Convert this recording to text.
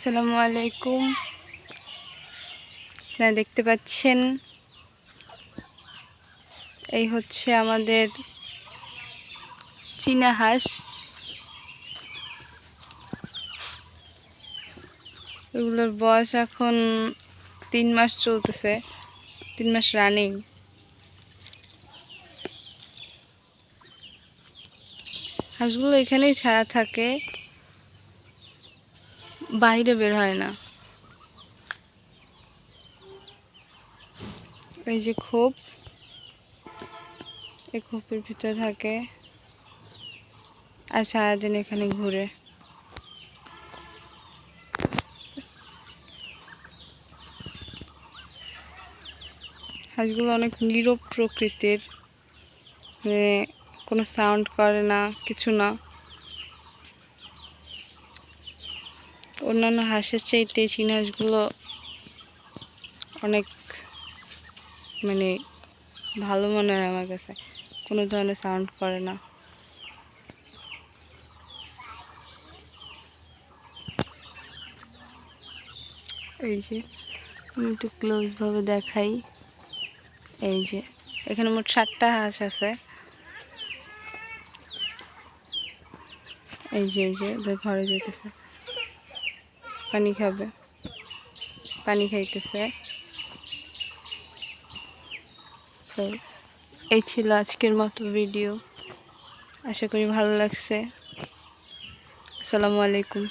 আসসালামু আলাইকুম। আপনারা দেখতে পাচ্ছেন, এই হচ্ছে আমাদের চীনা হাঁস। এগুলোর বয়স এখন তিন মাস চলতেছে, তিন মাস রানিং হাঁসগুলো এখানেই ছাড়া থাকে। বাইরে বের হয় না। এই যে খোপ, এই খোপের ভিতরে থাকে আর সারাদিন এখানে ঘুরে। হাঁসগুলো অনেক নীরব প্রকৃতির মানে কোনো সাউন্ড করে না, কিছু না। অন্যান্য হাঁসের চাইতে চীনা হাঁসগুলো অনেক মানে ভালো মনে হয় আমার কাছে। কোনো ধরনের সাউন্ড করে না। এই যে, আমি একটু ক্লোজভাবে দেখাই। এই যে, এখানে মোট ষাটটা হাঁস আছে। এই যে এই যে ঘরে যেতেছে পানি খাবে। পানি খাইতেছে। তো এই ছিল আজকের মতো ভিডিও আশা করি ভালো লাগছে। আসসালামু আলাইকুম।